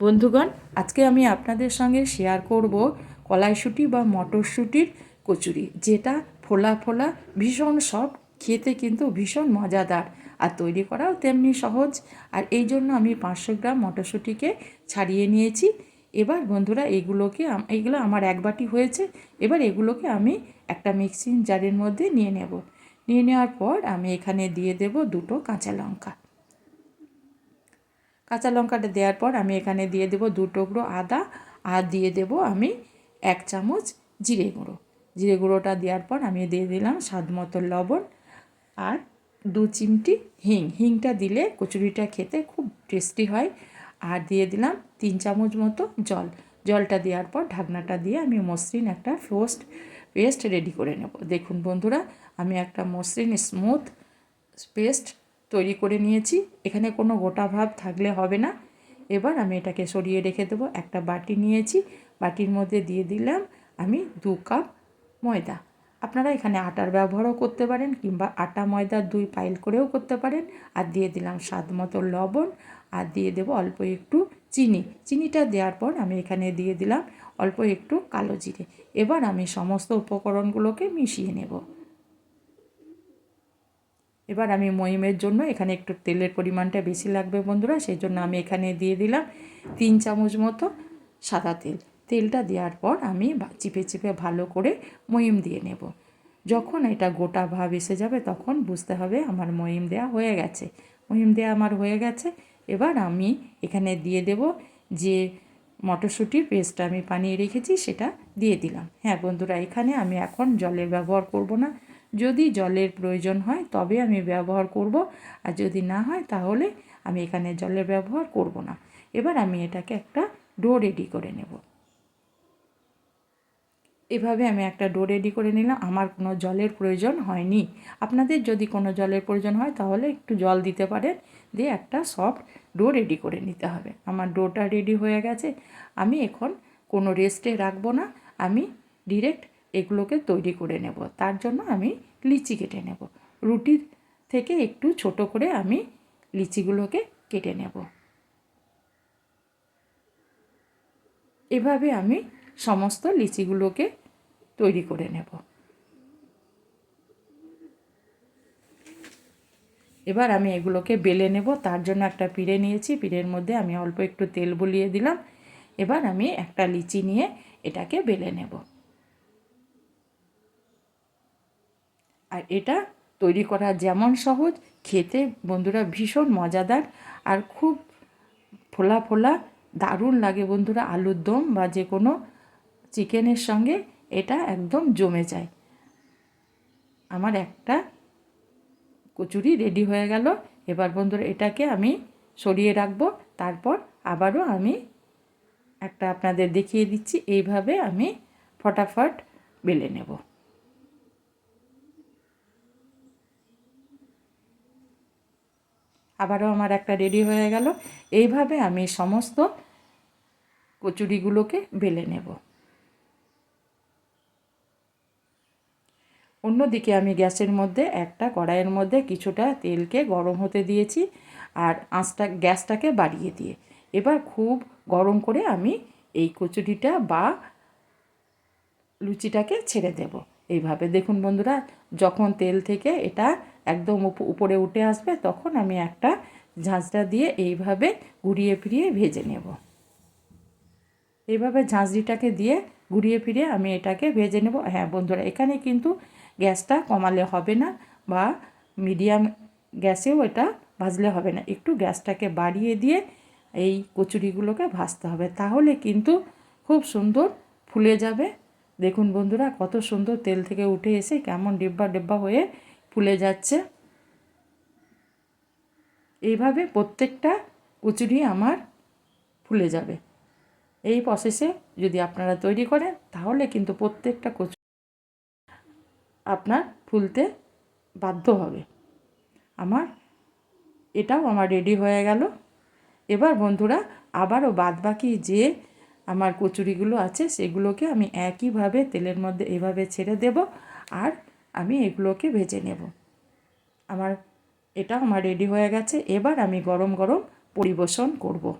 বন্ধুগণ, আজকে আমি আপনাদের সঙ্গে শেয়ার করব কলাইশুঁটি বা মটরশুঁটির কচুরি, যেটা ফোলা ফোলা, ভীষণ সব খেতে কিন্তু ভীষণ মজাদার আর তৈরি করাও তেমনি সহজ। আর এই জন্য আমি পাঁচশো গ্রাম মটরশুঁটিকে ছাড়িয়ে নিয়েছি। এবার বন্ধুরা, এগুলোকে এইগুলো আমার এক বাটি হয়েছে। এবার এগুলোকে আমি একটা মিক্সিং জারের মধ্যে নিয়ে নেব। নিয়ে নেওয়ার পর আমি এখানে দিয়ে দেব দুটো কাঁচা লঙ্কা। কাঁচা লঙ্কাটা দেওয়ার পর আমি এখানে দিয়ে দেবো দু টুকরো আদা আর দিয়ে দেবো আমি এক চামচ জিরে গুঁড়ো। জিরে গুঁড়োটা দেওয়ার পর আমি দিয়ে দিলাম স্বাদ মতো লবণ আর দু চিমটি হিং। হিংটা দিলে কচুরিটা খেতে খুব টেস্টি হয়। আর দিয়ে দিলাম তিন চামচ মতো জল। জলটা দেওয়ার পর ঢাকনাটা দিয়ে আমি মসৃণ একটা ফোস্ট পেস্ট রেডি করে নেব। দেখুন বন্ধুরা, আমি একটা মসৃণ স্মুথ পেস্ট তৈরি করে নিয়েছি। এখানে কোনো গোটা ভাব থাকলে হবে না। এবার আমি এটাকে সরিয়ে রেখে দেবো। একটা বাটি নিয়েছি। বাটির মধ্যে দিয়ে দিলাম আমি দু কাপ ময়দা। আপনারা এখানে আটার ব্যবহারও করতে পারেন কিংবা আটা ময়দা দুই পাইল করেও করতে পারেন। আর দিয়ে দিলাম স্বাদ মতো লবণ। আর দিয়ে দেবো অল্প একটু চিনি। চিনিটা দেওয়ার পর আমি এখানে দিয়ে দিলাম অল্প একটু কালো জিরে। এবার আমি সমস্ত উপকরণগুলোকে মিশিয়ে নেব। এবার আমি মহিমের জন্য এখানে একটু তেলের পরিমাণটা বেশি লাগবে বন্ধুরা সেই জন্য আমি এখানে দিয়ে দিলাম তিন চামচ মতো সাদা তেল। তেলটা দেওয়ার পর আমি চিপে চিপে ভালো করে মহিম দিয়ে নেব। যখন এটা গোটা ভাব এসে যাবে তখন বুঝতে হবে আমার মহিম দেয়া হয়ে গেছে। মহিম দেয়া আমার হয়ে গেছে। এবার আমি এখানে দিয়ে দেব যে মটরশুঁটির পেস্টটা আমি বানিয়ে রেখেছি সেটা দিয়ে দিলাম। হ্যাঁ বন্ধুরা, এখানে আমি এখন জলের ব্যবহার করব না। যদি জলের প্রয়োজন হয়, তবে আমি ব্যবহার করব। আর যদি না হয়, তাহলে আমি এখানে জলের ব্যবহার করব না। এবার আমি এটাকে একটা ডো রেডি করে নেব। এভাবে আমি একটা ডো রেডি করে নিলাম। আমার কোনো জলের প্রয়োজন হয়নি। আপনাদের যদি কোনো জলের প্রয়োজন হয়, তাহলে একটু জল দিতে পারেন। দিয়ে একটা সফট ডো রেডি করে নিতে হবে। আমার ডোটা রেডি হয়ে গেছে। আমি এখন কোনো রেস্টে রাখব না। আমি ডিরেক্ট এগুলোকে তৈরি করে নেব। তার জন্য আমি লিচি কেটে নেব। রুটির থেকে একটু ছোট করে আমি লিচিগুলোকে কেটে নেব। এভাবে আমি সমস্ত লিচিগুলোকে তৈরি করে নেব। এবার আমি এগুলোকে বেলে নেব। তার জন্য একটা পিড়ে নিয়েছি। পিড়ের মধ্যে আমি অল্প একটু তেল বলিয়ে দিলাম। এবার আমি একটা লিচি নিয়ে এটাকে বেলে নেব। আর এটা তৈরি করা যেমন সহজ, খেতে বন্ধুরা ভীষণ মজাদার আর খুব ফোলা ফোলা, দারুণ লাগে বন্ধুরা আলুর দম বা যে কোনো চিকেনের সঙ্গে এটা একদম জমে যায়। আমার একটা কচুরি রেডি হয়ে গেল, এবার বন্ধুরা এটাকে আমি সরিয়ে রাখব, তারপর আবারও আমি একটা আপনাদের দেখিয়ে দিচ্ছি, এইভাবে আমি ফটাফট বেলে নেব। আবারও আমার একটা রেডি হয়ে গেল। এইভাবে আমি সমস্ত কচুরিগুলোকে বেলে নেব। অন্যদিকে আমি গ্যাসের মধ্যে, একটা কড়াইয়ের মধ্যে কিছুটা তেলকে গরম হতে দিয়েছি আর আঁচটা, গ্যাসটাকে বাড়িয়ে দিয়ে। এবার খুব গরম করে আমি এই কচুরিটা বা লুচিটাকে ছেড়ে দেব। এইভাবে দেখুন বন্ধুরা, যখন তেল থেকে এটা একদম উপ- উপরে উঠে আসবে, তখন আমি একটা ঝাঁঝরা দিয়ে এইভাবে ঘুরিয়ে ফিরিয়ে ভেজে নেব। এইভাবে ঝাঁঝরিটাকে দিয়ে ঘুরিয়ে ফিরিয়ে আমি এটাকে ভেজে নেব। হ্যাঁ বন্ধুরা, এখানে কিন্তু গ্যাসটা কমালে হবে না বা মিডিয়াম গ্যাসেও এটা ভাজলে হবে না। একটু গ্যাসটাকে বাড়িয়ে দিয়ে এই কচুরিগুলোকে ভাজতে হবে, তাহলে কিন্তু খুব সুন্দর ফুলে যাবে। দেখুন বন্ধুরা, কত সুন্দর তেল থেকে উঠে এসে কেমন ডিব্বা ডিব্বা হয়ে ফুলে যাচ্ছে। এইভাবে প্রত্যেকটা কচুরি আমার ফুলে যাবে। এই প্রসেসে যদি আপনারা তৈরি করেন, তাহলে কিন্তু প্রত্যেকটা কচু আপনার ফুলতে বাধ্য হবে। আমার এটাও আমার রেডি হয়ে গেল। এবার বন্ধুরা, আবারও বাদবাকি যে আমার কচুরিগুলো আছে, সেগুলোকে আমি একইভাবে তেলের মধ্যে এভাবে ছেড়ে দেব। আর আমি এগুলোকে ভেজে নেব। আমার এটা আমার রেডি হয়ে গেছে। এবার আমি গরম গরম পরিবেশন করব।